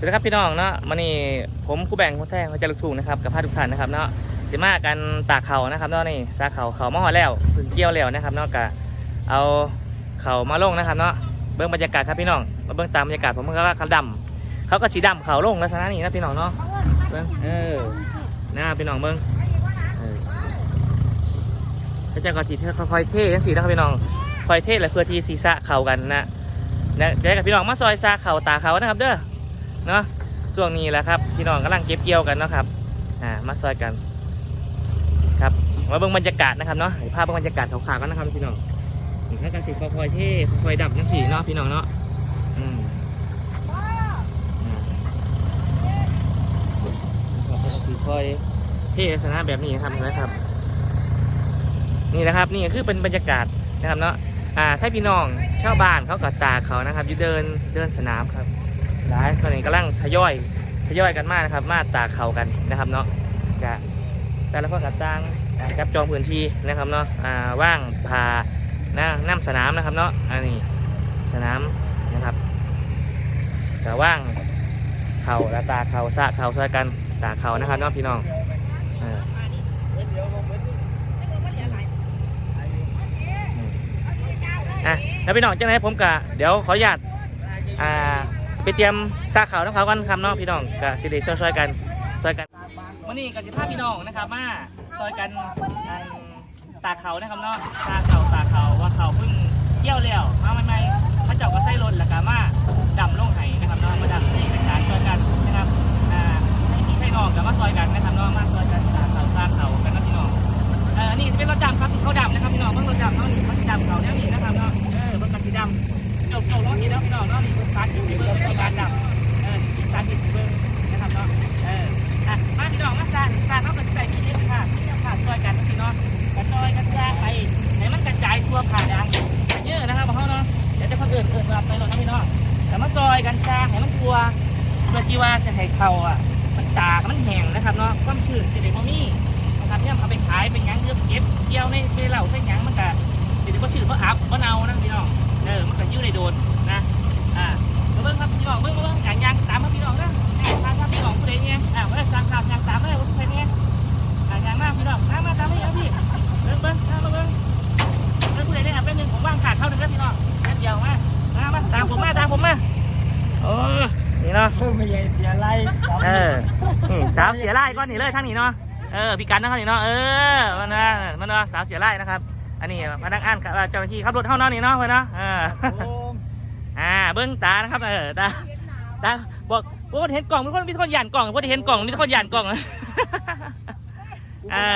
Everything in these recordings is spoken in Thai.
สวัสดีครับพี่น้องเนาะมันนี่ผมครูแบ่งคนแท้คนจะลูกทุ่งนะครับกับพาทุกท่านนะครับเนาะสิมากันตากเขานะครับเนาะนี่ซาเขาเขามาหอแล้วถึงเกี่ยวแล้วนะครับเนาะกะเอาเขามาลงนะครับเนาะเบื้องบรรยากาศครับพี่น้องมาเบื้องตามบรรยากาศผมก็ว่าเขาดำเขาก็สีดำเขาลงลักษณะนี้นะพี่น้องเนาะเบื้องเออนะพี่น้องเบื้องเขาจะก็สีค่อยๆเท่ทั้งสีนะครับพี่น้องค่อยเท่เลยเพื่อที่ศีรษะเขากันนะนะเดี๋ยวกับพี่น้องมาซอยซาเข่าตาเขานะครับเด้อ เนาะช่วงนี้แหละครับพี่น้องกำลังเก็บเกี่ยวกันเนาะครับอ่ามาซอยกันครับมาเบิ่งบรรยากาศนะครับเนาะภาพเบิ่งบรรยากาศขาวๆกันนะครับพี่น้องนี่ถ้าการสิคอยเท่คอยดับจังสีเนาะพี่น้องเนาะอืมอ่าคอยๆเท่ลักษณะแบบนี้ครับนะครับ นี่นะครับนี่คือเป็นบรรยากาศนะครับเนาะอ่าถ้าพี่น้องชาวบ้านเขาก็ตาเขานะครับอยู่เดินเดินสนามครับ ตอนนี้กำลังทยอยทยอยกันมากนะครับ มาตากเข่ากันนะครับเนาะจะแต่ละคนกับจ้างจับจองพื้นที่นะครับเนาะว่างพาหน้าน้ำสนามนะครับเนาะอันนี้สนามนะครับแต่ว่างเข่าและตาเข่าสะเข่าช่วยกันตาเข่านะครับเนาะพี่น้องอะแล้วพี่น้องจังไหนผมกะเดี๋ยวขออนุญาตอ่า ไปเตรียมซากเขาวน้ำเขากันครับน้องพี่น้องกับสิริช่วยๆกันช่วยกันวันนี้กับสิภาพพี่น้องนะครับมาช่วยกันตากเขานะครับเนาะตากเขาตากเขาว่าเขาเพิ่งเกี่ยวแล้วมาใหม่ๆมาเจาะก็ใส่รถแล้วก็มาดำลงไห้นะครับเนาะมาดำให้เป็นการช่วยกันนะครับอ่าให้พี่ให้น้องกับมาซอยกันนะครับเนาะมาซอยกันตากเขาตากเขากันนะพี่น้องเออนนี้จะเป็นรถดำครับที่เขาดำนะครับพี่น้องเพิ่งรถดำเขานี่เขาจะดำเขาแนวนี้นะครับเนาะเออเพิ่งกันสีดำ เจ้าเจ้าล้อนี้แล้วพี่น้องเนาะนี่คือการกินเบิ้งเป็นการดับเออการกินเบิ้งนะครับเนาะเอออะมาพี่น้องมาสร้างสร้างเขาก็ใส่ที่นี่ค่ะที่นี่ค่ะช่วยกันพี่น้องกระจอยกระจายไปให้มันกระจายทั่วผ่าดังเยอะนะครับเขาเนาะเดี๋ยวจะคนอื่นอื่นมาไปหน่อยนะพี่น้องแต่มาซอยกันจ้าให้มันทั่วเพื่อที่ว่าจะให้เขาอะมันตากมันแห้งนะครับเนาะความชื้นจะได้บ่มีนะครับเนี่ยเอาไปขายเป็นยังเยอะเก็บเกี่ยวในในเหล่าในหยังมันก็จะได้บ่ชื้นบ่อับบ่เน่านะพี่น้อง เออมันก็ยืดในโดนนะอ่าเบิ่งครับพี่น้องเบิ่งเบิ่งอย่างยางตามครับพี่น้องนะทางครับพี่น้องผู้ใดเนี่ยอ่าเบิ่งทางข่าวยางตามเลยผู้ใดเนี่ยอ่ายางมากพี่น้องมามาตามให้ครับพี่เบิ่งเบิ่งตามมาเบิ่งเบิ่งผู้ใดเนี่ยอะเป็นหนึ่งผมว่างขาดเท่าหนึ่งแล้วพี่น้องแค่เดียวมามามาตามผมมาตามผมมาโอ้นี่เนาะเพิ่มไม่ใหญ่เสียไรเออนี่สาวเสียไล่ก้อนนี่เลยทั้งนี้เนาะเออพี่กันนะครับนี่เนาะเออมันนะมันนะสาวเสียไล่นะครับ อันนี้พนักงานกับเจ้าหน้าที่ขับรถเท่านั้นนี่เนาะเพื่อนเนาะเอออ่าเบิ้งตานะครับเออตาตาบอกโอ้เห็นกล่องมีคนมีคนหยานกล่องพอเห็นกล่องมีคนหยานกล่องอ่า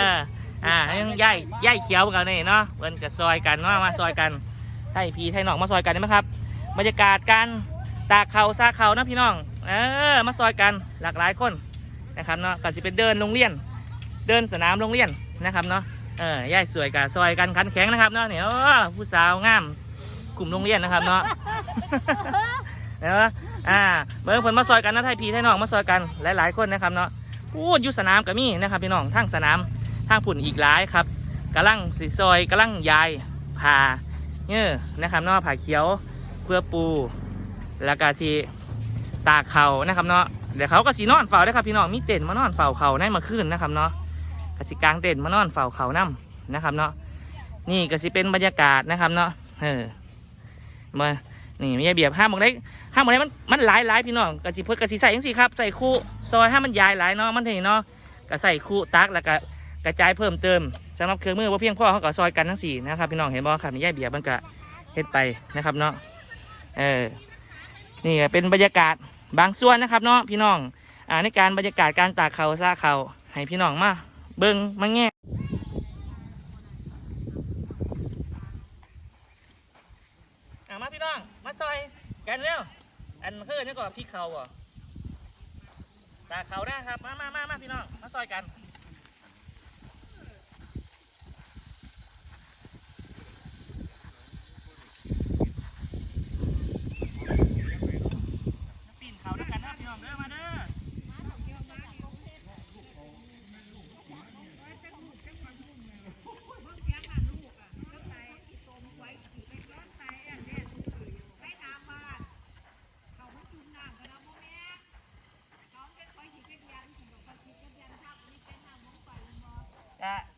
อ่ายังย่ายย่ายเขียวกันนี่เนาะเบิ้นกับซอยกันเนาะมาซอยกันไทยพี่ไทยน้องมาซอยกันได้ไหมครับบรรยากาศการตากเขาซาเขานะพี่น้องเออมาซอยกันหลากหลายคนนะครับเนาะก็จะเป็นเดินโรงเรียน เดินสนามโรงเรียนนะครับเนาะ เออย่ายสวยกับซอยกันขันแข็งนะครับเนาะเนี่ยผู้สาวงามกลุ่มโรงเรียนนะครับเนาะเนาะอ่าเบิ่งเพิ่นมาซอยกันนะไทยพีไทยน้องมาซอยกันหลายๆคนนะครับเนาะพูดอยู่สนามก็มีนะครับพี่น้องทางสนามทางผุ่นอีกหลายครับกำลังสีซอยกำลังยายผ่าเนี่ยนะครับเนาะผ่าเขียวเพื่อปูแล้วก็ทีตาเขานะครับเนาะเดี๋ยวเขาก็สีนอนเฝ้าได้ครับพี่น้องมีเต็นมานอนเฝ้าเขาในมาขึ้นนะครับเนาะ กสิกลางเต็นท์มานอนเฝ้าเขานํนะครับ เนาะนี่ก็สิเป็นบรรยากาศนะครับ เนาะเออมานี่ไม่ใช่เบียบห้ามบอกได้ห้ามบอกได้มันมันหลายหลายพี่น้องกะสิเพิ่นกะสิใส่ยังสิครับใส่คู่ซอยให้มันยายหลายเนาะมันเห็นเนาะก็ใส่คู่ตักแล้วก็กระจายเพิ่มเติมสำหรับเครื่องมือว่าเพียงพ่อเขาก็ซอยกันทั้งสี่นะครับพี่น้องเห็นบ่ครับนี่ย่าเบียบมันก็เฮ็ดไปนะครับเนาะเออนี่เป็นบรรยากาศบางส่วนนะครับเนาะพี่น้องอ่าในการบรรยากาศการตากเขาซาเขาให้พี่น้องมา เบิ่งมาแง่อามาพี่น้อง มาซอยกันเร็วอันคือนี่ก่อนพี่เขาอะตาเขาได้ครับ มามามามาพี่น้อง มาซอยกัน ปีนเขาด้วยกันนะพี่น้องเด้อมาเด้อ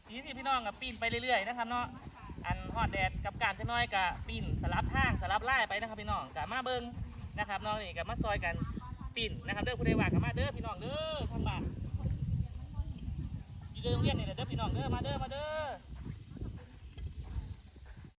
ที่ พี่น้องกับปีนไปเรื่อยๆนะครับเนาะอันฮอดแดดกับการจะน้อยกับปีนสลับทางสลับไล่ไปนะครับพี่น้องกับมาเบิ้งนะครับน้องนี่กับมาซอยกันปีนนะครับเด้อผู้ใดว่ากับมาเด้อพี่น้องเด้อทางบ้านอยู่เดิมเรียนนี่แหละเด้อพี่น้องเด้อมาเด้อมาเด้อ